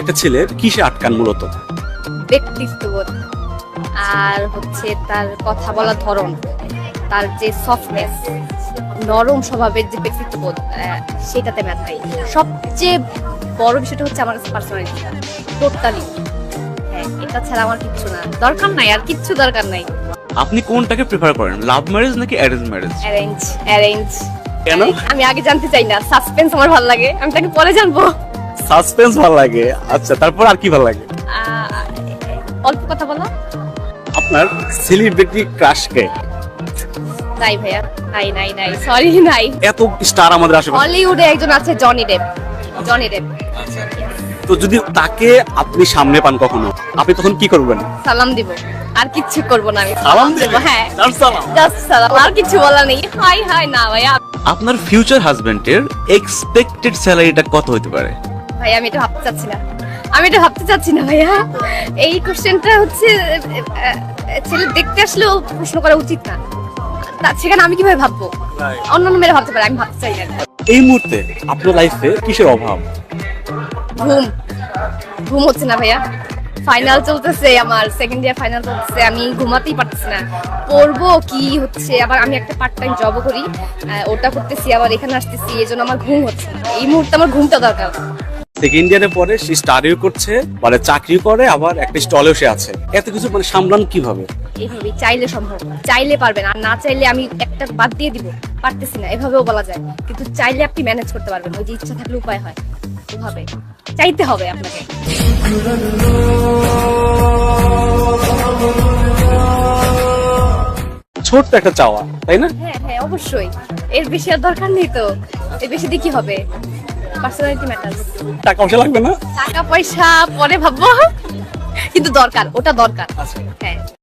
একটা ছেলে কিসে আটকান মূলত? ব্যক্তিত্ববোধ আর হচ্ছে তার কথা বলার ধরন তার যে সফটনেস নরম স্বভাবের যে ব্যক্তিত্ববোধ সেটাতে ম্যাচ হয় সবচেয়ে বড় বিষয়টা হচ্ছে আমার কাছে পার্সোনালিটি টোটালি। হ্যাঁ এটা ছাড়া আমার কিচ্ছু না। দরকার নাই আর কিচ্ছু দরকার নাই। আপনি কোনটাকে প্রেফার করেন লাভ ম্যারেজ নাকি অ্যারেঞ্জ ম্যারেজ অ্যারেঞ্জ অ্যারেঞ্জ কেন? আমি আগে জানতে চাই না সাসপেন্স আমার ভালো লাগে আমি তাকে পরে জানব। সাসপেন্স ভালো লাগে। আচ্ছা তারপর আর কি ভালো লাগে? অল্প কথা বলো। আপনার সেলিব্রিটি ক্রাশকে নাই ভাইয়া নাই নাই নাই সরি নাই। এত স্টার আমাদের আশেপাশে। হলিউডে একজন আছে জনি ডেপ জনি ডেপ তো যদি তাকে আপনি সামনে পান কখনো আপনি তখন কি করবেন? সালাম দিব। আর কিচ্ছু করব না আমি। সালাম দেব হ্যাঁ। সালাম? জাস্ট সালাম। আর কিছু বলা নেই। হাই হাই না ভাইয়া। আপনার ফিউচার হাজবেন্ডের এক্সপেক্টেড স্যালারিটা কত হতে পারে? ভাই আমি এটা ভাবতে চাচ্ছি না। আমি এটা ভাবতে চাচ্ছি না ভাইয়া। এই কোশ্চেনটা হচ্ছে ছেলে দেখতে আসলেও প্রশ্ন করা উচিত না। সেখানে আমি কীভাবে ভাববো? অন্যান্য মেয়েরা ভাবতে পারে আমি ভাবতে চাই না। এই মুহূর্তে আপনার লাইফে কিসের অভাব? ঘুম। ঘুম হচ্ছে না ভাইয়া। ফাইনাল চলতেছে আমার সেকেন্ড ইয়ার ফাইনাল চলতেছে আমি ঘুমাতেই পারতেছি না। পড়ব কি হচ্ছে? আবার আমি একটা পার্ট টাইম জবও করি। ওটা করতেছি আবার এখানে আসতেছি এই জন্য আমার ঘুম হচ্ছে না। এই মুহূর্তে আমার ঘুমটা দরকার। সেকেন্ড ইয়ারে পরে সে স্টাডিও করছে মানে চাকরি করে আবার একটা স্টলেও সে আছে। এত কিছু মানে সামলান কীভাবে? এইভাবেই চাইলে সম্ভব চাইলে পারবেন আর না চাইলে আমি একটা বাদ দিয়ে দিব। পারতেছি না এভাবেও বলা যায়। কিন্তু চাইলে আপনি ম্যানেজ করতে পারবেন ওই যে ইচ্ছা থাকলে উপায় হয়। ওভাবে চাইতে হবে আপনাকে। ছোট্ট একটা চাওয়া তাই না? হ্যাঁ হ্যাঁ অবশ্যই। এর বেশি আর দরকার নেই তো। এর বেশি দিয়ে কি হবে? Personality matter. টাকা পয়সা লাগবে না? টাকা পয়সা পরে ভাববো। কিন্তু দরকার ওটা দরকার। আচ্ছা। হ্যাঁ।